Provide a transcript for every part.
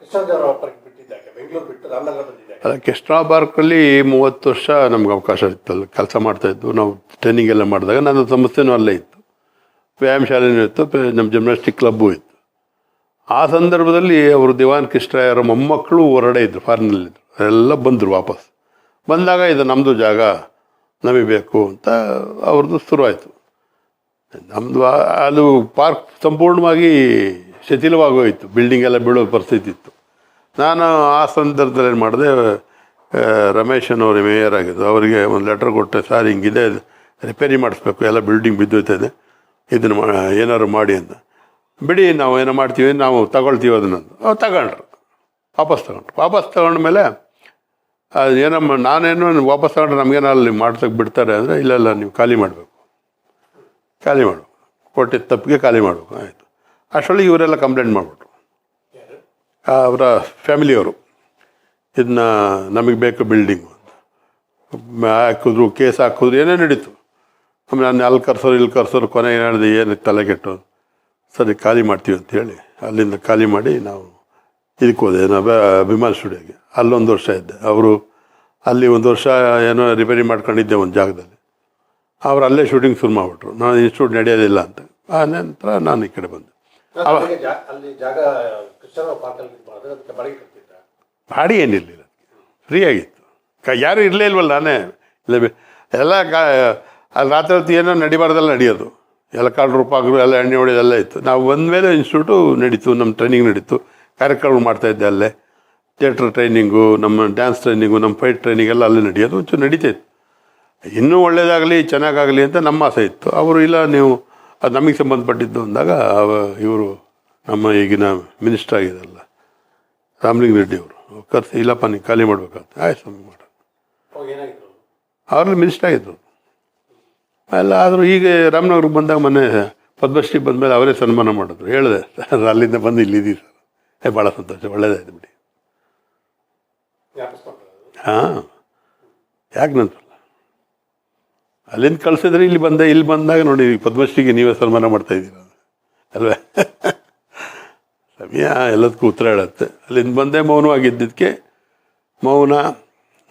Park ಬಿಟ್ಟಿದ್ದಾಗೆ Bengaluru ಕೆಸ್ಟ್ರಾ ಪಾರ್ಕಲ್ಲಿ ಮೂವತ್ತು ವರ್ಷ ನಮ್ಗೆ ಅವಕಾಶ ಇತ್ತು ಅಲ್ಲಿ ಕೆಲಸ ಮಾಡ್ತಾಯಿದ್ದು ನಾವು ಟ್ರೈನಿಂಗ್ ಎಲ್ಲ ಮಾಡಿದಾಗ ನನ್ನ ಸಂಸ್ಥೆನೂ ಅಲ್ಲೇ ಇತ್ತು. ವ್ಯಾಯಾಮ ಶಾಲೆನೂ ಇತ್ತು ನಮ್ಮ ಜಿಮ್ನಾಸ್ಟಿಕ್ ಕ್ಲಬ್ಬು ಇತ್ತು. ಆ ಸಂದರ್ಭದಲ್ಲಿ ಅವರು ದಿವಾನ್ ಕೃಷ್ಣಯ್ಯರ ಮೊಮ್ಮಕ್ಕಳು ಹೊರಡೆ ಇದ್ದರು ಫಾರಿನಲ್ಲಿದ್ದರು ಎಲ್ಲ ಬಂದರು ವಾಪಸ್. ಬಂದಾಗ ಇದು ನಮ್ಮದು ಜಾಗ, ನಮಗೆ ಬೇಕು ಅಂತ ಅವ್ರದ್ದು ಶುರುವಾಯಿತು. ನಮ್ಮದು ಅದು ಪಾರ್ಕ್ ಸಂಪೂರ್ಣವಾಗಿ ಶಿಥಿಲವಾಗೋಯಿತು ಬಿಲ್ಡಿಂಗ್ ಎಲ್ಲ ಬೀಳೋ ಪರಿಸ್ಥಿತಿ ಇತ್ತು. ನಾನು ಆ ಸಂದರ್ಭದಲ್ಲಿ ಏನು ಮಾಡಿದೆ ರಮೇಶನವರು ರಮೇಶ್ ಮೇಯರ್ ಆಗಿದ್ದು, ಅವರಿಗೆ ಒಂದು ಲೆಟ್ರ್ ಕೊಟ್ಟೆ, ಸರ್, ಹಿಂಗಿದೆ ರಿಪೇರಿ ಮಾಡಿಸ್ಬೇಕು, ಎಲ್ಲ ಬಿಲ್ಡಿಂಗ್ ಬಿದ್ದೋಯ್ತದೆ, ಇದನ್ನು ಮಾ, ಏನಾದ್ರು ಮಾಡಿ ಅಂತ. ಬಿಡಿ, ನಾವು ಏನೋ ಮಾಡ್ತೀವಿ, ನಾವು ತಗೊಳ್ತೀವಿ ಅದನ್ನು. ಅವ್ರು ತಗೊಂಡ್ರು, ವಾಪಸ್ ತಗೊಂಡ್ರು. ವಾಪಸ್ ತಗೊಂಡ್ಮೇಲೆ ಅದು ಏನಮ್ಮ ನಾನೇನು ವಾಪಸ್ ತಗೊಂಡ್ರೆ ನಮಗೇನೋ ಅಲ್ಲಿ ಮಾಡ್ಸೋಕೆ ಬಿಡ್ತಾರೆ ಅಂದರೆ, ಇಲ್ಲ ನೀವು ಖಾಲಿ ಮಾಡಬೇಕು ಖಾಲಿ ಮಾಡಬೇಕು, ಕೊಟ್ಟಿದ್ದ ತಪ್ಪಿಗೆ ಖಾಲಿ ಮಾಡಬೇಕು, ಆಯಿತು. ಅಷ್ಟರಲ್ಲಿ ಇವರೆಲ್ಲ ಕಂಪ್ಲೇಂಟ್ ಮಾಡಿಬಿಟ್ರು. ಅವರ ಫ್ಯಾಮಿಲಿಯವರು. ಇದನ್ನ ನಮಗೆ ಬೇಕು ಬಿಲ್ಡಿಂಗು ಅಂತ. ಹಾಕಿದ್ರು, ಕೇಸ್ ಹಾಕಿದ್ರು, ಏನೇ ನಡೀತು. ಆಮೇಲೆ ನಾನು ಅಲ್ಲಿ ಕರ್ಸೋರು, ಇಲ್ಲಿ ಕರ್ಸೋರು, ಕೊನೆ ಏನು ಹೇಳಿದೆ ಏನು ತಲೆಗೆಟ್ಟು ಸರಿ, ಖಾಲಿ ಮಾಡ್ತೀವಿ ಅಂತ ಹೇಳಿ, ಅಲ್ಲಿಂದ ಖಾಲಿ ಮಾಡಿ ನಾವು ಇದಕ್ಕೆ ಹೋದೆ. ನಾವು ಅಭಿಮಾನ್ ಸ್ಟುಡಿಯೋಗೆ. ಅಲ್ಲೊಂದು ವರ್ಷ ಇದ್ದೆ. ಅವರು ಅಲ್ಲಿ ಒಂದು ವರ್ಷ ಏನೋ ರಿಪೇರಿ ಮಾಡ್ಕೊಂಡಿದ್ದೆ ಒಂದು ಜಾಗದಲ್ಲಿ. ಅವರು ಅಲ್ಲೇ ಶೂಟಿಂಗ್ ಶುರು ಮಾಡಿಬಿಟ್ರು. ನಾನು ಇನ್ಸ್ಟಿಟ್ಯೂಟ್ ನಡೆಯೋದಿಲ್ಲ ಅಂತ. ಆ ನಂತರ ನಾನು ಈ ಕಡೆ ಬಂದೆ. ಬಾಡಿ ಏನಿರಲಿಲ್ಲ ಫ್ರೀ ಆಗಿತ್ತು. ಕ ಯಾರೂ ಇರಲೇ ಇಲ್ವಲ್ಲ ನಾನೇ. ಎಲ್ಲ ಕಾ ರಾತ್ರಿ ಹೊತ್ತು ಏನೋ ನಡಿಬಾರ್ದಲ್ಲ ನಡೆಯೋದು. ಎಲ್ಲ ಕಾಳು ರೂಪಾಗ್ರು ಎಲ್ಲ ಎಣ್ಣೆ ಹೊಡೆಯೋದೆಲ್ಲ ಇತ್ತು. ನಾವು ಬಂದಮೇಲೆ ಇನ್ಸ್ಟಿಟ್ಯೂಟು ನಡೀತು ನಮ್ಮ ಟ್ರೈನಿಂಗ್ ನಡೀತು. ಮಾಡ್ತಾ ಮಾಡ್ತಾಯಿದ್ದೆ ಅಲ್ಲೇ. ಥಿಯೇಟ್ರ್ ಟ್ರೈನಿಂಗು ನಮ್ಮ ಡ್ಯಾನ್ಸ್ ಟ್ರೈನಿಂಗು ನಮ್ಮ ಫೈಟ್ ಟ್ರೈನಿಂಗ್ ಎಲ್ಲ ಅಲ್ಲೇ ನಡೆಯೋದು. ಒಂಚೂರು ನಡೀತಾ ಇತ್ತು. ಇನ್ನೂ ಒಳ್ಳೇದಾಗಲಿ, ಚೆನ್ನಾಗಾಗಲಿ ಅಂತ ನಮ್ಮ ಆಸೆ ಇತ್ತು. ಅವರು ಇಲ್ಲ, ನೀವು ಅದು ನಮಗೆ ಸಂಬಂಧಪಟ್ಟಿದ್ದು ಅಂದಾಗ ಇವರು ನಮ್ಮ ಈಗಿನ ಮಿನಿಸ್ಟರ್ ಆಗಿದಲ್ಲ ರಾಮಲಿಂಗ ರೆಡ್ಡಿ ಅವರು. ಕರ್ಸಿ ಇಲ್ಲಪ್ಪ ನೀವು ಖಾಲಿ ಮಾಡ್ಬೇಕಂತ ಆಯ್ತು ಸ್ವಾಮಿ ಮಾಡ. ಅವ್ರಲ್ಲಿ ಮಿನಿಸ್ಟರ್ ಆಗಿದ್ರು. ಎಲ್ಲ ಆದರೂ ಈಗ ರಾಮನಗರಕ್ಕೆ ಬಂದಾಗ ಮೊನ್ನೆ ಪದ್ಮಶ್ರೀ ಬಂದಮೇಲೆ ಅವರೇ ಸನ್ಮಾನ ಮಾಡಿದ್ರು. ಹೇಳಿದೆ ಸರ್ ಅಲ್ಲಿಂದ ಬಂದು ಇಲ್ಲಿದ್ದೀವಿ ಸರ್. ಏ ಭಾಳ ಸಂತೋಷ ಒಳ್ಳೇದಾಯ್ತು ಬಿಡಿ. ಹಾಂ ಯಾಕೆ ನಂತರ? ಅಲ್ಲಿಂದ ಕಳಿಸಿದ್ರೆ ಇಲ್ಲಿ ಬಂದೆ ಇಲ್ಲಿ ಬಂದಾಗ ನೋಡಿ ಪದ್ಮಶ್ರೀಗೆ ನೀವೇ ಸನ್ಮಾನ ಮಾಡ್ತಾ ಇದ್ದೀರ ಅಲ್ವೇ? ಸಮಯ ಎಲ್ಲದಕ್ಕೂ ಉತ್ತರ ಹೇಳುತ್ತೆ. ಅಲ್ಲಿಂದ ಬಂದೆ ಮೌನವಾಗಿದ್ದಕ್ಕೆ ಮೌನ,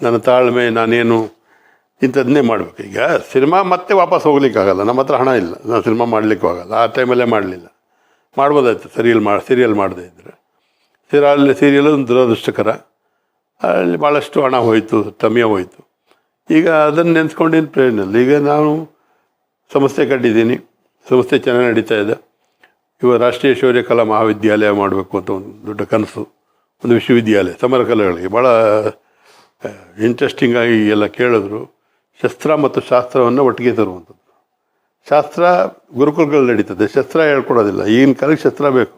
ನನ್ನ ತಾಳ್ಮೆ, ನಾನೇನು ಇಂಥದ್ದನ್ನೇ ಮಾಡಬೇಕು. ಈಗ ಸಿನಿಮಾ ಮತ್ತೆ ವಾಪಸ್ ಹೋಗ್ಲಿಕ್ಕಾಗಲ್ಲ, ನಮ್ಮ ಹತ್ರ ಹಣ ಇಲ್ಲ. ನಾನು ಸಿನಿಮಾ ಮಾಡಲಿಕ್ಕೂ ಆಗಲ್ಲ. ಆ ಟೈಮಲ್ಲೇ ಮಾಡಲಿಲ್ಲ. ಮಾಡ್ಬೋದಾಯ್ತು ಸೀರಿಯಲ್ ಮಾಡಿ ಸೀರಿಯಲ್ ಮಾಡದೇ ಇದ್ದರೆ ಸೀರಿಯಲ್ ಸೀರಿಯಲ್ ದುರದೃಷ್ಟಕರ. ಅಲ್ಲಿ ಭಾಳಷ್ಟು ಹಣ ಹೋಯಿತು, ಸಮಯ ಹೋಯಿತು. ಈಗ ಅದನ್ನು ನೆನೆಸ್ಕೊಂಡಿನ ಪ್ರಯೋಜನ ಇಲ್ಲ. ಈಗ ನಾನು ಸಂಸ್ಥೆ ಕಟ್ಟಿದ್ದೀನಿ ಸಂಸ್ಥೆ ಚೆನ್ನಾಗಿ ನಡೀತಾ ಇದೆ. ಇವಾಗ ರಾಷ್ಟ್ರೀಯ ಶೌರ್ಯ ಕಲಾ ಮಹಾವಿದ್ಯಾಲಯ ಮಾಡಬೇಕು ಅಂತ ಒಂದು ದೊಡ್ಡ ಕನಸು, ಒಂದು ವಿಶ್ವವಿದ್ಯಾಲಯ, ಸಮರ ಕಲೆಗಳಿಗೆ. ಭಾಳ ಇಂಟ್ರೆಸ್ಟಿಂಗ್ ಆಗಿ ಎಲ್ಲ ಕೇಳಿದ್ರು. ಶಸ್ತ್ರ ಮತ್ತು ಶಾಸ್ತ್ರವನ್ನು ಒಟ್ಟಿಗೆ ತರುವಂಥದ್ದು. ಶಾಸ್ತ್ರ ಗುರುಕುಲಗಳು ನಡೀತದೆ. ಶಸ್ತ್ರ ಹೇಳ್ಕೊಡೋದಿಲ್ಲ. ಈಗಿನ ಕಾಲಕ್ಕೆ ಶಸ್ತ್ರ ಬೇಕು.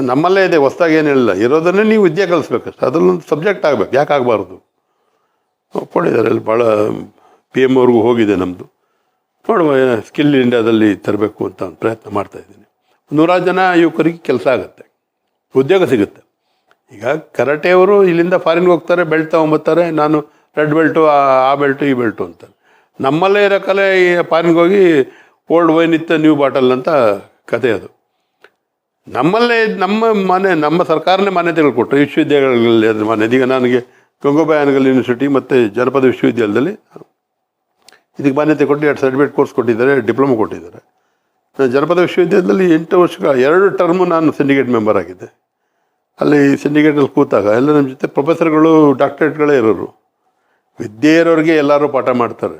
ನಮ್ಮಲ್ಲೇ ಇದೆ. ಹೊಸ್ದಾಗಿ ಏನಿಲ್ಲ ಇರೋದನ್ನೇ ನೀವು ವಿದ್ಯೆ ಕಲಿಸ್ಬೇಕಷ್ಟೆ ಅದರಲ್ಲೊಂದು ಸಬ್ಜೆಕ್ಟ್ ಆಗಬೇಕು. ಯಾಕೆ ಆಗಬಾರ್ದು? ಕೊಟ್ಟಿದ್ದಾರೆ ಅಲ್ಲಿ ಭಾಳ ಪಿ ಎಂ ಅವ್ರಿಗೂ ಹೋಗಿದೆ ನಮ್ಮದು ನೋಡುವ ಸ್ಕಿಲ್ ಇಂಡಿಯಾದಲ್ಲಿ ತರಬೇಕು ಅಂತ ಪ್ರಯತ್ನ ಮಾಡ್ತಾ ಇದ್ದೀನಿ. ನೂರಾರು ಜನ ಯುವಕರಿಗೆ ಕೆಲಸ ಆಗುತ್ತೆ, ಉದ್ಯೋಗ ಸಿಗುತ್ತೆ. ಈಗ ಕರಾಟೆಯವರು ಇಲ್ಲಿಂದ ಫಾರಿನ್ಗೆ ಹೋಗ್ತಾರೆ, ಬೆಲ್ಟ್ ತೊಗೊಂಬತ್ತಾರೆ, ನಾನು ರೆಡ್ ಬೆಲ್ಟು, ಆ- ಬೆಲ್ಟು, ಈ ಬೆಲ್ಟು ಅಂತಾರೆ. ನಮ್ಮಲ್ಲೇ ಇರೋ ಕಲೆ ಫಾರಿನ್ಗೆ ಹೋಗಿ ಓಲ್ಡ್ ವೈನ್ ಇತ್ತ, ನ್ಯೂ ಬಾಟಲ್ ಅಂತ ಕತೆ ಅದು. ನಮ್ಮಲ್ಲೇ ನಮ್ಮ ಮನೆ, ನಮ್ಮ ಸರ್ಕಾರನೇ ಮಾನ್ಯತೆಗಳು ಕೊಟ್ಟರು. ವಿಶ್ವವಿದ್ಯಾಲಯಗಳಲ್ಲಿ ಅದ್ರ ಮಾನ್ಯತೆ. ಈಗ ನನಗೆ ಗಂಗೋಬಾಯಿ ಅನಗಲ್ ಯೂನಿವರ್ಸಿಟಿ ಮತ್ತು ಜನಪದ ವಿಶ್ವವಿದ್ಯಾಲಯದಲ್ಲಿ ಇದಕ್ಕೆ ಮಾನ್ಯತೆ ಕೊಟ್ಟು ಎರಡು ಸರ್ಟಿಫಿಕೇಟ್ ಕೋರ್ಸ್ ಕೊಟ್ಟಿದ್ದಾರೆ, ಡಿಪ್ಲೊಮಾ ಕೊಟ್ಟಿದ್ದಾರೆ. ಜನಪದ ವಿಶ್ವವಿದ್ಯಾಲಯದಲ್ಲಿ ಎಂಟು ವರ್ಷಗಳ, ಎರಡು ಟರ್ಮು ನಾನು ಸಿಂಡಿಕೇಟ್ ಮೆಂಬರ್ ಆಗಿದ್ದೆ. ಅಲ್ಲಿ ಸಿಂಡಿಕೇಟಲ್ಲಿ ಕೂತಾಗ ಎಲ್ಲ ನಮ್ಮ ಜೊತೆ ಪ್ರೊಫೆಸರ್ಗಳು ಡಾಕ್ಟರೇಟ್ಗಳೇ ಇರೋರು. ವಿದ್ಯೆ ಇರೋರಿಗೆ ಎಲ್ಲರೂ ಪಾಠ ಮಾಡ್ತಾರೆ.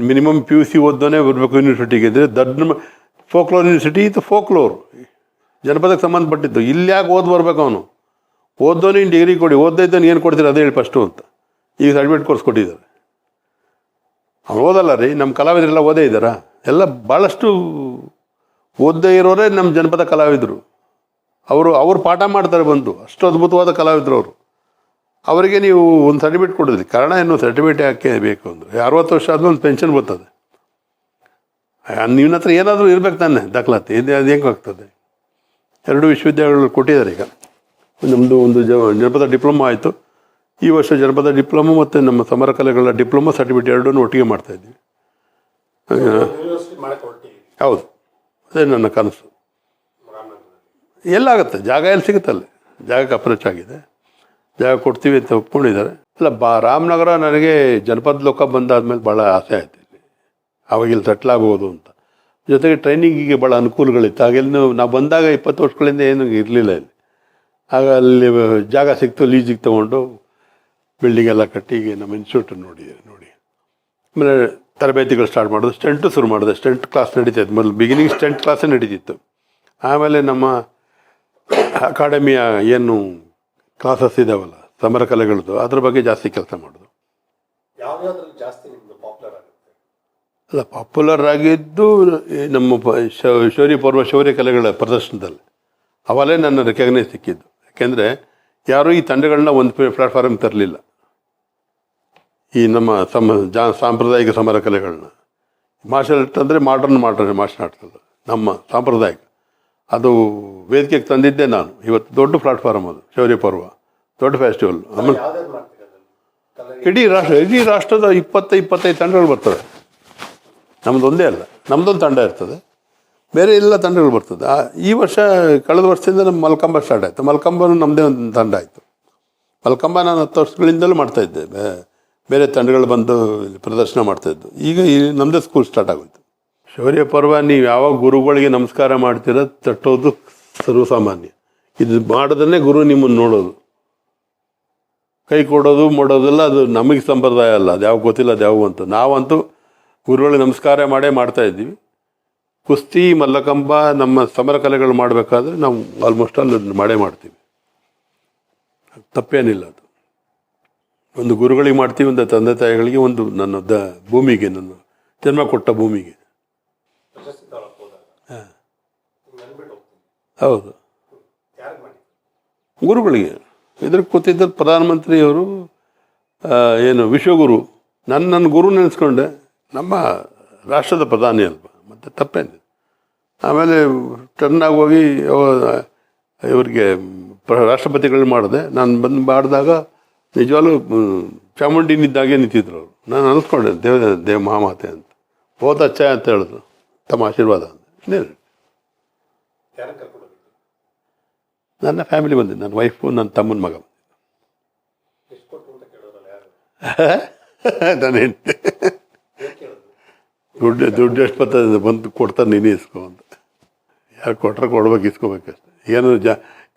ಮಿನಿಮಮ್ ಪಿ ಯು ಸಿ ಓದೋನೇ ಬರಬೇಕು ಯೂನಿವರ್ಸಿಟಿಗೆ ಇದ್ದರೆ ದೊಡ್ಡ ಫೋಕ್ಲೋರ್ ಯೂನಿವರ್ಸಿಟಿ ಇದು ಫೋಕ್ಲೋರ್ ಜನಪದಕ್ಕೆ ಸಂಬಂಧಪಟ್ಟಿದ್ದು. ಇಲ್ಲಿ ಯಾಕೆ ಓದ್ ಬರಬೇಕು ಅವನು? ಓದೋನಿಗೆ ಡಿಗ್ರಿ ಕೊಡಿ, ಓದ್ದೇ ಇದ್ದಾನೆ ಏನು ಕೊಡ್ತೀರಿ ಅದೇ ಹೇಳಿ ಫಸ್ಟು ಅಂತ. ಈಗ ಅಡ್ಮಿಟ್ ಕೋರ್ಸ್ ಕೊಟ್ಟಿದ್ದಾರೆ. ಅವ್ನು ಓದಲ್ಲ ರೀ ನಮ್ಮ ಕಲಾವಿದರೆಲ್ಲ ಓದೇ ಇದ್ದಾರಾ? ಎಲ್ಲ ಭಾಳಷ್ಟು ಓದದೇ ಇರೋರೇ ನಮ್ಮ ಜನಪದ ಕಲಾವಿದರು. ಅವರು ಅವರು ಪಾಠ ಮಾಡ್ತಾರೆ ಬಂದು. ಅಷ್ಟು ಅದ್ಭುತವಾದ ಕಲಾವಿದರು ಅವರು. ಅವರಿಗೆ ನೀವು ಒಂದು ಸರ್ಟಿಫಿಕೇಟ್ ಕೊಡೋದ್ರಿ. ಕಾರಣ ಏನು? ಸರ್ಟಿಫಿಕೇಟ್ ಯಾಕೆ ಬೇಕು ಅಂದರೆ? ಅರವತ್ತು ವರ್ಷ ಆದ್ಮೇಲೆ ಒಂದು ಪೆನ್ಷನ್ ಬರ್ತದೆ. ನಿನ್ನ ಹತ್ರ ಏನಾದರೂ ಇರಬೇಕು ತಾನೆ ದಾಖಲಾತಿ. ಇದು ಅದು ಹೆಂಗೆ ಆಗ್ತದೆ? ಎರಡು ವಿಶ್ವವಿದ್ಯಾಲಯಗಳು ಕೊಟ್ಟಿದ್ದಾರೆ ಈಗ. ನಮ್ಮದು ಒಂದು ಜ ಜನಪದ ಡಿಪ್ಲೊಮಾ ಆಯಿತು. ಈ ವರ್ಷ ಜನಪದ ಡಿಪ್ಲೊಮಾ ಮತ್ತು ನಮ್ಮ ಸಮರ ಕಲೆಗಳ ಡಿಪ್ಲೊಮಾ ಸರ್ಟಿಫಿಕೇಟ್ ಎರಡನ್ನೂ ಒಟ್ಟಿಗೆ ಮಾಡ್ತಾಯಿದ್ವಿ ಯೂನಿವರ್ಸಿಟಿ ಹೌದು. ಅದೇ ನನ್ನ ಕನಸು. ಎಲ್ಲಾಗುತ್ತೆ ಜಾಗ ಎಲ್ಲಿ ಸಿಗುತ್ತಲ್ಲಿ ಜಾಗಕ್ಕೆ ಅಪ್ರೋಚ್ ಆಗಿದೆ. ಜಾಗ ಕೊಡ್ತೀವಿ ಅಂತ ಒಪ್ಕೊಂಡಿದ್ದಾರೆ. ಅಲ್ಲ ಬಾ, ರಾಮನಗರ ನನಗೆ ಜನಪದ ಲೋಕ ಬಂದಾದ್ಮೇಲೆ ಭಾಳ ಆಸೆ ಆಯ್ತು ಇಲ್ಲಿ. ಅವಾಗ ಇಲ್ಲಿ ಸೆಟ್ಲ್ ಆಗ್ಬೋದು ಅಂತ. ಜೊತೆಗೆ ಟ್ರೈನಿಂಗಿಗೆ ಭಾಳ ಅನುಕೂಲಗಳಿತ್ತು. ಇಲ್ಲಿ ನಾವು ಬಂದಾಗ ಇಪ್ಪತ್ತು ವರ್ಷಗಳಿಂದ ಏನು ಇರಲಿಲ್ಲ ಇಲ್ಲಿ. ಆಗ ಅಲ್ಲಿ ಜಾಗ ಸಿಕ್ತು ಲೀಜಿಗೆ ತೊಗೊಂಡು ಬಿಲ್ಡಿಂಗ್ ಎಲ್ಲ ಕಟ್ಟಿ ನಮ್ಮ ಇನ್ಸ್ಟಿಟ್ಯೂಟ್ ನೋಡಿದ್ದೀವಿ ನೋಡಿ. ಆಮೇಲೆ ತರಬೇತಿಗಳು ಸ್ಟಾರ್ಟ್ ಮಾಡೋದು ಸ್ಟೆಂಟು ಶುರು ಮಾಡಿದೆ ಸ್ಟೆಂಟ್ ಕ್ಲಾಸ್ ನಡೀತಾಯಿತ್ತು ಮೊದಲು ಬಿಗಿನಿಂಗ್ ಸ್ಟೆಂಟ್ ಕ್ಲಾಸೇ ನಡೀತಿತ್ತು. ಆಮೇಲೆ ನಮ್ಮ ಅಕಾಡೆಮಿಯ ಏನು ಕ್ಲಾಸಸ್ ಇದಾವಲ್ಲ ಸಮರ ಕಲೆಗಳದ್ದು ಅದ್ರ ಬಗ್ಗೆ ಜಾಸ್ತಿ ಕೆಲಸ ಮಾಡೋದು. ಅಲ್ಲ ಪಾಪ್ಯುಲರ್ ಆಗಿದ್ದು ನಮ್ಮ ಶೌರ್ಯ ಪೂರ್ವ ಶೌರ್ಯ ಕಲೆಗಳ ಪ್ರದರ್ಶನದಲ್ಲಿ. ಅವಲೇ ನನ್ನ ರೆಕಗ್ನೈಸ್ ಸಿಕ್ಕಿದ್ದು. ಯಾಕೆಂದರೆ ಯಾರೂ ಈ ತಂಡಗಳನ್ನ ಒಂದು ಪ್ಲಾಟ್ಫಾರ್ಮ್ ತರಲಿಲ್ಲ. ಈ ನಮ್ಮ ಸಮ ಜಾ ಸಾಂಪ್ರದಾಯಿಕ ಸಮರ ಕಲೆಗಳನ್ನ ಮಾರ್ಷಲ್ ಆರ್ಟ್ ಅಂದರೆ ಮಾಡರ್ನ್ ಮಾಡ್ರನ್ ಮಾರ್ಷಲ್ ಆರ್ಟ್ಸ್ ಅದು. ನಮ್ಮ ಸಾಂಪ್ರದಾಯಿಕ. ಅದು ವೇದಿಕೆಗೆ ತಂದಿದ್ದೆ ನಾನು. ಇವತ್ತು ದೊಡ್ಡ ಪ್ಲಾಟ್ಫಾರ್ಮ್ ಅದು ಶೌರ್ಯ ಪರ್ವ. ದೊಡ್ಡ ಫೆಸ್ಟಿವಲ್ ಆಮೇಲೆ ಇಡೀ ರಾಷ್ಟ್ರ ಇಡೀ ರಾಷ್ಟ್ರದ ಇಪ್ಪತ್ತು ಇಪ್ಪತ್ತೈದು ತಂಡಗಳು ಬರ್ತವೆ. ನಮ್ಮದು ಒಂದೇ ಅಲ್ಲ. ನಮ್ಮದೊಂದು ತಂಡ ಇರ್ತದೆ. ಬೇರೆ ಎಲ್ಲ ತಂಡಗಳು ಬರ್ತದೆ. ಆ, ಈ ವರ್ಷ ಕಳೆದ ವರ್ಷದಿಂದ ನಮ್ಮ ಮಲ್ಕಂಬ ಸ್ಟಾರ್ಟ್ ಆಯಿತು. ಮಲ್ಕಂಬನೂ ನಮ್ಮದೇ ಒಂದು ತಂಡ ಆಯಿತು. ಮಲ್ಕಂಬ ನಾನು ಹತ್ತು ವರ್ಷಗಳಿಂದಲೂ ಮಾಡ್ತಾಯಿದ್ದೆ ಬೇರೆ ತಂಡಗಳು ಬಂದು ಪ್ರದರ್ಶನ ಮಾಡ್ತಾಯಿದ್ದು ಈಗ ಈ ನಮ್ಮದೇ ಸ್ಕೂಲ್ ಸ್ಟಾರ್ಟ್ ಆಗೋಯ್ತು. ಶೌರ್ಯ ಪರ್ವ, ನೀವು ಯಾವಾಗ ಗುರುಗಳಿಗೆ ನಮಸ್ಕಾರ ಮಾಡ್ತೀರ, ತಟ್ಟೋದು ಸರ್ವಸಾಮಾನ್ಯ. ಇದು ಮಾಡೋದನ್ನೇ ಗುರು ನಿಮ್ಮನ್ನು ನೋಡೋದು. ಕೈ ಕೊಡೋದು, ಮಾಡೋದೆಲ್ಲ ಅದು ನಮಗೆ ಸಂಪ್ರದಾಯ ಅಲ್ಲ. ಅದು ಯಾವ ಗೊತ್ತಿಲ್ಲ, ಅದು ಯಾವ ಅಂತ. ನಾವಂತೂ ಗುರುಗಳಿಗೆ ನಮಸ್ಕಾರ ಮಾಡೇ ಮಾಡ್ತಾ ಇದ್ದೀವಿ. ಕುಸ್ತಿ, ಮಲ್ಲಕಂಬ, ನಮ್ಮ ಸಮರ ಕಲೆಗಳು ಮಾಡಬೇಕಾದ್ರೆ ನಾವು ಆಲ್ಮೋಸ್ಟ್ ಅಲ್ಲಿ ಮಾಡೇ ಮಾಡ್ತೀವಿ. ತಪ್ಪೇನಿಲ್ಲ ಅದು. ಒಂದು ಗುರುಗಳಿಗೆ ಮಾಡ್ತೀವಿ, ಒಂದು ತಂದೆ ತಾಯಿಗಳಿಗೆ ಒಂದು ನನ್ನ ದ ಭೂಮಿಗೆ, ನನ್ನ ಜನ್ಮ ಕೊಟ್ಟ ಭೂಮಿಗೆ. ಹಾಂ. ಹೌದು. ಗುರುಗಳಿಗೆ. ಇದ್ರ ಕೂತಿದ್ದ ಪ್ರಧಾನಮಂತ್ರಿಯವರು ಏನು, ವಿಶ್ವಗುರು ನನ್ನ ನನ್ನ ಗುರು ನೆನೆಸ್ಕೊಂಡೆ. ನಮ್ಮ ರಾಷ್ಟ್ರದ ಪ್ರಧಾನಿ ಅಲ್ವಾ, ಮತ್ತು ತಪ್ಪೇನಿದೆ ಆಮೇಲೆ ಟರ್ನ್ ಆಗಿ ಹೋಗಿ ಇವರಿಗೆ ಪ್ರ- ರಾಷ್ಟ್ರಪತಿಗಳು ಮಾಡಿದೆ. ನಾನು ಬಂದು ಮಾಡಿದಾಗ ನಿಜವಾಗ್ಲೂ ಚಾಮುಂಡಿನಿದ್ದಾಗೆ ನಿಂತಿದ್ರು ಅವರು. ನಾನು ಅನ್ಸ್ಕೊಂಡೆ ದೇವ ದೇವ ಮಹಾಮಾತೆ ಅಂತ. ಹೋದ ಅಚ್ಚ ಅಂತ ಹೇಳಿದ್ರು. ತಮ್ಮ ಆಶೀರ್ವಾದ ಅಂತ. ನನ್ನ ಫ್ಯಾಮಿಲಿ ಬಂದಿದ್ದು. ನನ್ನ ವೈಫು ನನ್ನ ತಮ್ಮನ ಮಗ ನನ್ನ ಹೆಂಡತಿ. ದುಡ್ಡು ದುಡ್ಡು ಎಷ್ಟು ಬರ್ತದೆ ಬಂದು ಕೊಡ್ತಾರೆ ನೀನೇ ಇಸ್ಕೊ ಅಂತ. ಯಾರು ಕೊಟ್ರೆ ಕೊಡ್ಬೇಕು ಇಸ್ಕೋಬೇಕಷ್ಟೆ. ಏನು ಜ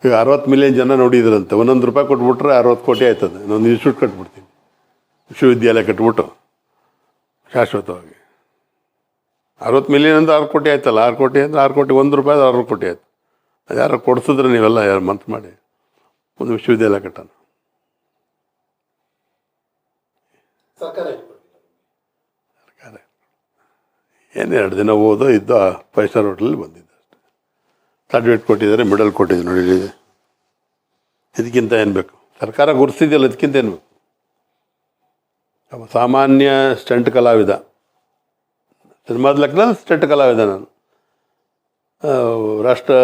ಈಗ ಅರವತ್ತು ಮಿಲಿಯನ್ ಜನ ನೋಡಿದ್ರಂತೆ. ಒಂದೊಂದು ರೂಪಾಯಿ ಕೊಟ್ಬಿಟ್ರೆ ಅರವತ್ತು ಕೋಟಿ ಆಯ್ತದೆ. ನಾನು ಇನ್ಸ್ಟಿಟ್ಯೂಟ್ ಕಟ್ಬಿಡ್ತೀನಿ. ವಿಶ್ವವಿದ್ಯಾಲಯ ಕಟ್ಬಿಟ್ಟು ಶಾಶ್ವತವಾಗಿ. ಅರವತ್ತು ಮಿಲಿಯನ್ ಅಂದ್ರೆ ಆರು ಕೋಟಿ ಆಯ್ತಲ್ಲ. ಆರು ಕೋಟಿ ಅಂದ್ರೆ ಆರು ಕೋಟಿ ಒಂದು ರೂಪಾಯಿ ಆರು ಕೋಟಿ ಆಯ್ತು. ಅದು ಯಾರು ಕೊಡಿಸಿದ್ರೆ ನೀವೆಲ್ಲ ಯಾರು ಮಂತ್ ಮಾಡಿ. ಒಂದು ವಿಶ್ವವಿದ್ಯಾಲಯ ಕಟ್ಟೋಣ. ಸರ್ಕಾರ ಏನು ಎರಡು ದಿನ ಓದೋ ಇದ್ದೋ ಫೈವ್ ಸ್ಟಾರ್ ಹೋಟ್ಲಲ್ಲಿ ಬಂದಿದ್ದೆ ಸರ್ಟಿಫಿಕೇಟ್ ಕೊಟ್ಟಿದ್ದಾರೆ ಮಿಡಲ್ ಕೊಟ್ಟಿದ್ದು ನೋಡಿ. ಇದಕ್ಕಿಂತ ಏನು ಬೇಕು? ಸರ್ಕಾರ ಗುರುತಿದೆಯಲ್ಲ ಇದಕ್ಕಿಂತ ಏನು ಬೇಕು? ಸಾಮಾನ್ಯ ಸ್ಟಂಟ್ ಕಲಾವಿದ. ಸಿನಿಮಾದ ಲೆಕ್ಕದಲ್ಲಿ ಸ್ಟಂಟ್ ಕಲಾವಿದ ನಾನು. ರಾಷ್ಟ್ರ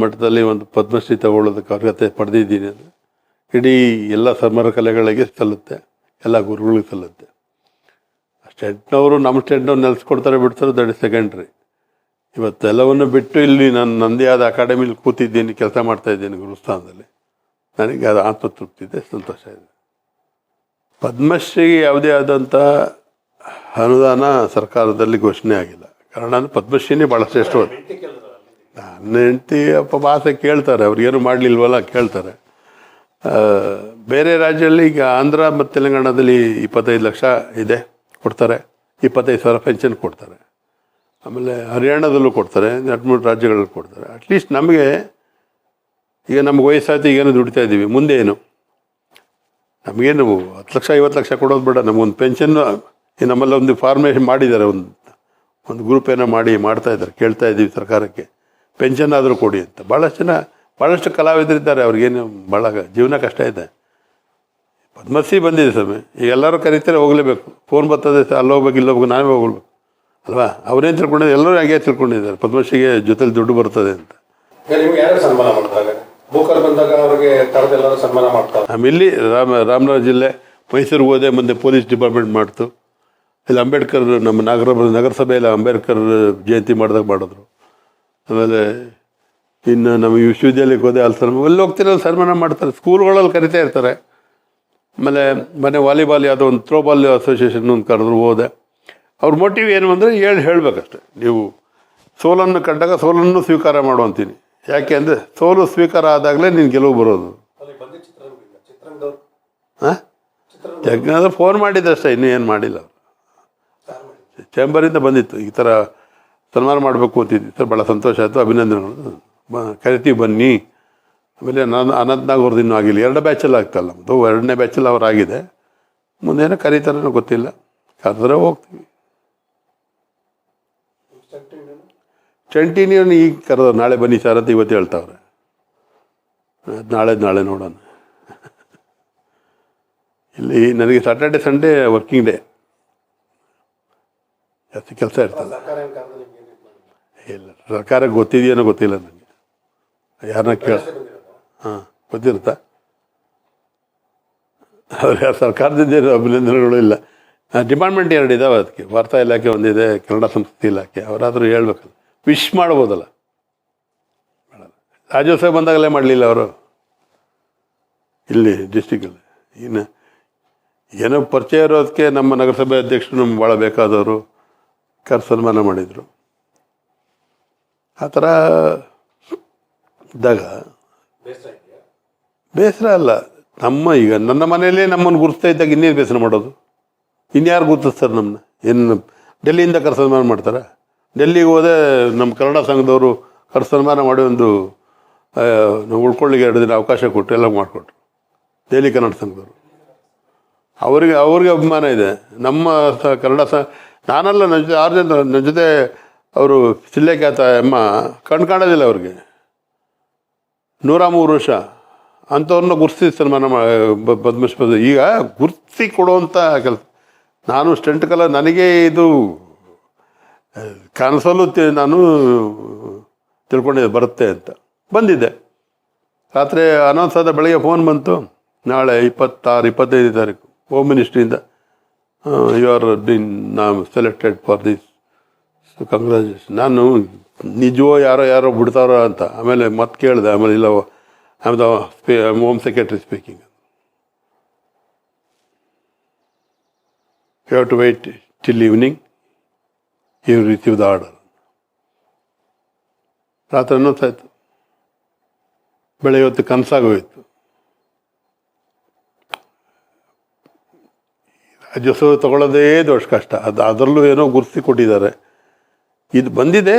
ಮಟ್ಟದಲ್ಲಿ ಒಂದು ಪದ್ಮಶ್ರೀ ತಗೊಳ್ಳೋದಕ್ಕೆ ಅರ್ಹತೆ ಪಡೆದಿದ್ದೀನಿ ಅಂದರೆ, ಇಡೀ ಎಲ್ಲ ಸಮರ ಕಲೆಗಳಿಗೆ ಸಲ್ಲುತ್ತೆ ಎಲ್ಲ ಗುರುಗಳಿಗೆ ಸಲ್ಲುತ್ತೆ ಸ್ಟೆಂಟ್ನವರು ನಮ್ಮ ಸ್ಟೆಂಟ್ನವ್ರು ನೆಲೆಸ್ಕೊಡ್ತಾರೆ ಬಿಡ್ತಾರೆ, ದಟ್ ಇಸ್ ಸೆಕೆಂಡ್ರಿ ಇವತ್ತೆಲ್ಲವನ್ನು ಬಿಟ್ಟು ಇಲ್ಲಿ ನಾನು ನನ್ನದೇ ಆದ ಅಕಾಡೆಮಿಲಿ ಕೂತಿದ್ದೀನಿ, ಕೆಲಸ ಮಾಡ್ತಾ ಇದ್ದೀನಿ ಗುರುಸ್ಥಾನದಲ್ಲಿ. ನನಗೆ ಅದು ಆತ್ಮತೃಪ್ತಿ ಇದೆ, ಸಂತೋಷ ಇದೆ. ಪದ್ಮಶ್ರೀಗೆ ಯಾವುದೇ ಆದಂಥ ಅನುದಾನ ಸರ್ಕಾರದಲ್ಲಿ ಘೋಷಣೆ ಆಗಿಲ್ಲ. ಕಾರಣ ಪದ್ಮಶ್ರೀನೇ ಭಾಳ ಶ್ರೇಷ್ಠವಾದ ನನ್ನ ಹೆಂಡತಿ ಅಪ್ಪ ಭಾಷೆ ಕೇಳ್ತಾರೆ ಅವ್ರಿಗೇನು ಮಾಡಲಿಲ್ವಲ್ಲ ಕೇಳ್ತಾರೆ. ಬೇರೆ ರಾಜ್ಯದಲ್ಲಿ ಈಗ ಆಂಧ್ರ ಮತ್ತು ತೆಲಂಗಾಣದಲ್ಲಿ ಇಪ್ಪತ್ತೈದು ಲಕ್ಷ ಇದೆ ಕೊಡ್ತಾರೆ, ಇಪ್ಪತ್ತೈದು ಸಾವಿರ ಪೆನ್ಷನ್ ಕೊಡ್ತಾರೆ. ಆಮೇಲೆ ಹರಿಯಾಣದಲ್ಲೂ ಕೊಡ್ತಾರೆ, ಎರಡು ಮೂರು ರಾಜ್ಯಗಳಲ್ಲಿ ಕೊಡ್ತಾರೆ. ಅಟ್ಲೀಸ್ಟ್ ನಮಗೆ ಈಗ ನಮ್ಗೆ ವಯಸ್ಸಾಯ್ತು ಈಗೇನು ದುಡಿತಾ ಇದ್ದೀವಿ. ಮುಂದೆ ಏನು? ನಮಗೇನು ಹತ್ತು ಲಕ್ಷ, ಐವತ್ತು ಲಕ್ಷ ಕೊಡೋದು ಬೇಡ. ನಮಗೊಂದು ಪೆನ್ಷನ್ನು ನಮ್ಮಲ್ಲಿ ಒಂದು ಫಾರ್ಮೇಷನ್ ಮಾಡಿದ್ದಾರೆ. ಒಂದು ಒಂದು ಗ್ರೂಪ್ ಏನೋ ಮಾಡಿ, ಮಾಡ್ತಾ ಇದ್ದಾರೆ, ಕೇಳ್ತಾ ಇದ್ದೀವಿ ಸರ್ಕಾರಕ್ಕೆ. ಪೆನ್ಷನ್ ಆದರೂ ಕೊಡಿ ಅಂತ. ಭಾಳಷ್ಟು ಜನ ಭಾಳಷ್ಟು ಕಲಾವಿದರಿದ್ದಾರೆ ಅವ್ರಿಗೇನು ಭಾಳ ಜೀವನ ಕಷ್ಟ ಇದೆ. ಪದ್ಮಶ್ರೀ ಬಂದಿದೆ ಸ್ವಾಮಿ. ಈಗ ಎಲ್ಲರೂ ಕರೀತಾರೆ, ಹೋಗಲೇಬೇಕು. ಫೋನ್ ಬರ್ತದೆ ಅಲ್ಲೋಗ್ಬೇಕು ಅಲ್ಲಿ ಹೋಗ್ಬೇಕು ಇಲ್ಲಿ ಹೋಗ್ಬೇಕು ನಾವೇ ಹೋಗ್ಬೇಕು ಅಲ್ವಾ? ಅವ್ರೇನು ತಿಳ್ಕೊಂಡಿದ್ದಾರೆ ಎಲ್ಲರೂ ಹಾಗೆ ತಿಳ್ಕೊಂಡಿದ್ದಾರೆ. ಪದ್ಮಶ್ರೀಗೆ ಜೊತೆಲಿ ದುಡ್ಡು ಬರ್ತದೆ ಅಂತ. ಇಲ್ಲಿ ರಾಮ ರಾಮನಗರ ಜಿಲ್ಲೆ ಮೈಸೂರಿಗೆ ಹೋದೆ ಮುಂದೆ ಪೊಲೀಸ್ ಡಿಪಾರ್ಟ್ಮೆಂಟ್ ಮಾಡ್ತು. ಇಲ್ಲಿ ಅಂಬೇಡ್ಕರ್ ನಮ್ಮ ನಗರ ನಗರಸಭೆಯಲ್ಲಿ ಅಂಬೇಡ್ಕರ್ ಜಯಂತಿ ಮಾಡಿದಾಗ ಮಾಡಿದ್ರು. ಆಮೇಲೆ ಇನ್ನು ನಮ್ಮ ವಿಶ್ವವಿದ್ಯಾಲಯಕ್ಕೆ ಹೋದೆ ಅಲ್ಲಿ ಸನ್ಮಾನ ಅಲ್ಲಿ ಹೋಗ್ತಿರಲ್ಲ ಸನ್ಮಾನ ಮಾಡ್ತಾರೆ. ಸ್ಕೂಲ್ಗಳಲ್ಲಿ ಕರಿತಾ ಇರ್ತಾರೆ. ಆಮೇಲೆ ಮನೆ ವಾಲಿಬಾಲ್ ಯಾವುದೋ ಒಂದು ಥ್ರೋಬಾಲ್ ಅಸೋಸಿಯೇಷನ್ ಒಂದು ಕರೆದ್ರು ಹೋದೆ. ಅವ್ರ ಮೋಟಿವ್ ಏನು ಅಂದರೆ ಹೇಳಿ ಹೇಳಬೇಕಷ್ಟೆ. ನೀವು ಸೋಲನ್ನು ಕಂಡಾಗ ಸೋಲನ್ನು ಸ್ವೀಕಾರ ಮಾಡುವಂತೀನಿ ಯಾಕೆ ಅಂದರೆ ಸೋಲು ಸ್ವೀಕಾರ ಆದಾಗಲೇ ನೀನು ಗೆಲುವು ಬರೋದು. ಹಾಂ? ಯಜ್ಞ ಫೋನ್ ಮಾಡಿದ್ರಷ್ಟೇ ಇನ್ನೂ ಏನು ಮಾಡಿಲ್ಲ ಚೇಂಬರಿಂದ ಬಂದಿತ್ತು. ಈ ಥರ ಸನ್ಮಾನ ಮಾಡಬೇಕು ಅಂತಿದ್ವಿ ಸರ್ ಭಾಳ ಸಂತೋಷ ಆಯಿತು ಅಭಿನಂದನೆಗಳು. ಬ ಕರಿತೀವಿ ಬನ್ನಿ. ಆಮೇಲೆ ನಾನು ಅನಂತನಾಗ್ ಅವ್ರದ್ದು ಇನ್ನೂ ಆಗಿಲ್ಲ. ಎರಡು ಬ್ಯಾಚಲ್ಲಿ ಆಗ್ತಲ್ಲ ಅದು ಎರಡನೇ ಬ್ಯಾಚಲ್ಲಿ ಅವರಾಗಿದೆ. ಆಗಿದೆ ಮುಂದೇನೋ ಕರೀತಾರೇನೋ ಗೊತ್ತಿಲ್ಲ. ಕರೆದ್ರೆ ಹೋಗ್ತೀವಿ. ಚಂಟಿನಿಯನ್ನು ಈಗ ಕರೆದ, ನಾಳೆ ಬನ್ನಿ ಸರ್ ಅಂತ ಇವತ್ತು ಹೇಳ್ತಾವ್ರೆ. ನಾಳೆ ನಾಳೆ ನೋಡೋಣ. ಇಲ್ಲಿ ನನಗೆ ಸಾಟರ್ಡೆ ಸಂಡೇ ವರ್ಕಿಂಗ್ ಡೇ ಜಾಸ್ತಿ ಕೆಲಸ ಇರ್ತದೆ. ಇಲ್ಲ, ಸರ್ಕಾರ ಗೊತ್ತಿದೆಯೇನೋ ಗೊತ್ತಿಲ್ಲ ನನಗೆ. ಯಾರನ್ನ ಕೇಳ, ಹಾಂ, ಗೊತ್ತಿರುತ್ತ? ಅವ್ರಿಗೆ ಸರ್ಕಾರದಿಂದ ಏನು ಅಭಿನಂದನೆಗಳು ಇಲ್ಲ. ಡಿಪಾರ್ಟ್ಮೆಂಟ್ ಎರಡು ಇದಾವೆ ಅದಕ್ಕೆ. ವಾರ್ತಾ ಇಲಾಖೆ ಒಂದಿದೆ, ಕನ್ನಡ ಸಂಸ್ಕೃತಿ ಇಲಾಖೆ. ಅವರಾದರೂ ಹೇಳ್ಬೇಕಲ್ಲ. ವಿಶ್ ಮಾಡ್ಬೋದಲ್ಲ. ರಾಜ್ಯೋತ್ಸವ ಬಂದಾಗಲೇ ಮಾಡಲಿಲ್ಲ ಅವರು. ಇಲ್ಲಿ ಡಿಸ್ಟಿಕಲ್ಲಿ ಇನ್ನು ಏನೋ ಪರಿಚಯ ಇರೋದಕ್ಕೆ ನಮ್ಮ ನಗರಸಭೆ ಅಧ್ಯಕ್ಷರು ನಮ್ಗೆ ಭಾಳ ಬೇಕಾದವರು ಕರ್ಸನ್ಮಾನ ಮಾಡಿದರು. ಆ ಥರ ಇದ್ದಾಗ ಬೇಸರ ಅಲ್ಲ ನಮ್ಮ ಈಗ ನನ್ನ ಮನೆಯಲ್ಲೇ ನಮ್ಮನ್ನು ಗುರುತಿಸ್ತಾ ಇದ್ದಾಗ ಇನ್ನೇನು ಬೇಸರ ಮಾಡೋದು? ಇನ್ಯಾರು ಗುರುತಿಸ್ತಾರೆ ನಮ್ಮನ್ನ? ಏನು, ಡೆಲ್ಲಿಯಿಂದ ಕರ್ಸನ್ಮಾನ ಮಾಡ್ತಾರೆ? ಡೆಲ್ಲಿಗೆ ಹೋದೆ, ನಮ್ಮ ಕನ್ನಡ ಸಂಘದವರು ಕರ್ ಸನ್ಮಾನ ಮಾಡಿ ಒಂದು ನಾವು ಉಳ್ಕೊಳ್ಳಿಗೆ ಎರಡು ದಿನ ಅವಕಾಶ ಕೊಟ್ಟು ಎಲ್ಲ ಮಾಡಿಕೊಟ್ರು. ದೆಹಲಿ ಕನ್ನಡ ಸಂಘದವರು. ಅವರಿಗೆ, ಅವ್ರಿಗೆ ಅಭಿಮಾನ ಇದೆ. ನಮ್ಮ ಸ, ಕನ್ನಡ ಸ, ನಾನಲ್ಲ ನನ್ನ ಜೊತೆ, ಆರು ಜನ ನನ್ನ ಜೊತೆ ಅವರು ಸಿಲ್ಲೆಖ್ಯಾತ ಎಮ್ಮ ಕಣ್ ಕಾಣೋದಿಲ್ಲ ಅವ್ರಿಗೆ. ನೂರ ಮೂರು ವರ್ಷ. ಅಂಥವ್ರನ್ನ ಗುರ್ತಿಸಿ ಸನ್ಮಾನ ಪದ್ಮಶ್ರೀ ಈಗ ಗುರ್ತಿ ಕೊಡುವಂಥ ಕೆಲಸ. ನಾನು ಸ್ಟೆಂಟ್ ಕಲರ್, ನನಗೆ ಇದು ಕನಸಲ್ಲೂ ನಾನು ತಿಳ್ಕೊಂಡಿದ್ದೆ, ಬರುತ್ತೆ ಅಂತ. ಬಂದಿದ್ದೆ. ರಾತ್ರಿ ಅನೌನ್ಸ್ ಆದ ಬೆಳಗ್ಗೆ ಫೋನ್ ಬಂತು. ನಾಳೆ ಇಪ್ಪತ್ತಾರು, ಇಪ್ಪತ್ತೈದು ತಾರೀಕು ಹೋಮ್ ಮಿನಿಸ್ಟ್ರಿಯಿಂದ ಯು ಆರ್ ಬಿನ್ ನಾ ಸೆಲೆಕ್ಟೆಡ್ ಫಾರ್ ದಿಸ್ ಕಂಗ್ರಾಚುಲೇಷನ್ ನಾನು ನಿಜವೋ ಯಾರೋ ಯಾರೋ ಬಿಡ್ತಾರೋ ಅಂತ, ಆಮೇಲೆ ಮತ್ತೆ ಕೇಳಿದೆ, ಆಮೇಲೆ ಇಲ್ಲ ಆಮೇಲೆ the home secretary speaking you have to wait till evening you ರೀತಿ ಆರ್ಡರ್ ರಾತ್ರಿ ಅನ್ನೋತಾಯ್ತು ಬೆಳಗ್ಗೆ ಹೊತ್ತು ಕನಸಾಗೋಯ್ತು ರಾಜ್ಯೋತ್ಸವ ತಗೊಳ್ಳೋದೇ ದೊಡ್ಡ ಕಷ್ಟ. ಅದು ಅದರಲ್ಲೂ ಏನೋ ಗುರ್ತಿ ಕೊಟ್ಟಿದ್ದಾರೆ. ಇದು ಬಂದಿದೆ.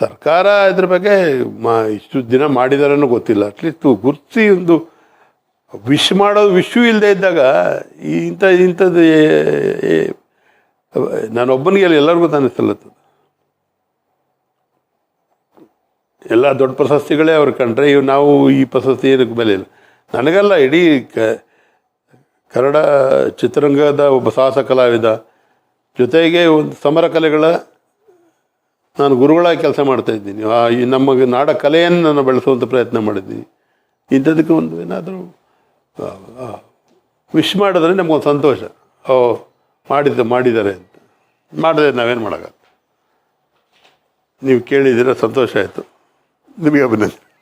ಸರ್ಕಾರ ಇದ್ರ ಬಗ್ಗೆ ಮಾ ಇಷ್ಟು ದಿನ ಮಾಡಿದಾರೇನೋ ಗೊತ್ತಿಲ್ಲ. ಅಟ್ಲೀಸ್ಟ್ ಗುರ್ತಿ ಒಂದು ವಿಶ್ ಮಾಡೋದು ವಿಶ್ವೂ ಇಲ್ಲದೆ ಇದ್ದಾಗ ಇಂಥ ಇಂಥದ್ದು ನಾನು ಒಬ್ಬನಿಗೆ ಎಲ್ಲರಿಗೂ ತಾನೇ ಸಲ್ಲುತ್ತದೆ. ಎಲ್ಲ ದೊಡ್ಡ ಪ್ರಶಸ್ತಿಗಳೇ ಅವ್ರು ಕಂಡ್ರೆ ಇವು ನಾವು ಈ ಪ್ರಶಸ್ತಿ ಏನಕ್ಕೆ ಬೆಲೆ ಇಲ್ಲ. ನನಗಲ್ಲ ಇಡೀ ಕ, ಕನ್ನಡ ಚಿತ್ರರಂಗದ ಒಬ್ಬ ಸಾಹಸ ಕಲಾವಿದ ಜೊತೆಗೆ ಒಂದು ಸಮರ ಕಲೆಗಳ ನಾನು ಗುರುಗಳಾಗಿ ಕೆಲಸ ಮಾಡ್ತಾ ಇದ್ದೀನಿ. ಆ, ಈ ನಮ್ಮ ನಾಡ ಕಲೆಯನ್ನು ನಾನು ಬೆಳೆಸುವಂಥ ಪ್ರಯತ್ನ ಮಾಡಿದ್ದೀನಿ. ಇಂಥದಕ್ಕೆ ಒಂದು ಏನಾದರೂ ವಿಶ್ ಮಾಡಿದ್ರೆ ನಮಗೊಂದು ಸಂತೋಷ. ಓ ಮಾಡಿದ್ದ ಮಾಡಿದ್ದಾರೆ ಅಂತ. ಮಾಡಿದ್ರೆ ನಾವೇನು ಮಾಡೋಕ್ಕ ನೀವು ಕೇಳಿದ್ದೀರ ಸಂತೋಷ ಆಯಿತು. ನಿಮಗೆ ಅಭಿನಂದನೆ.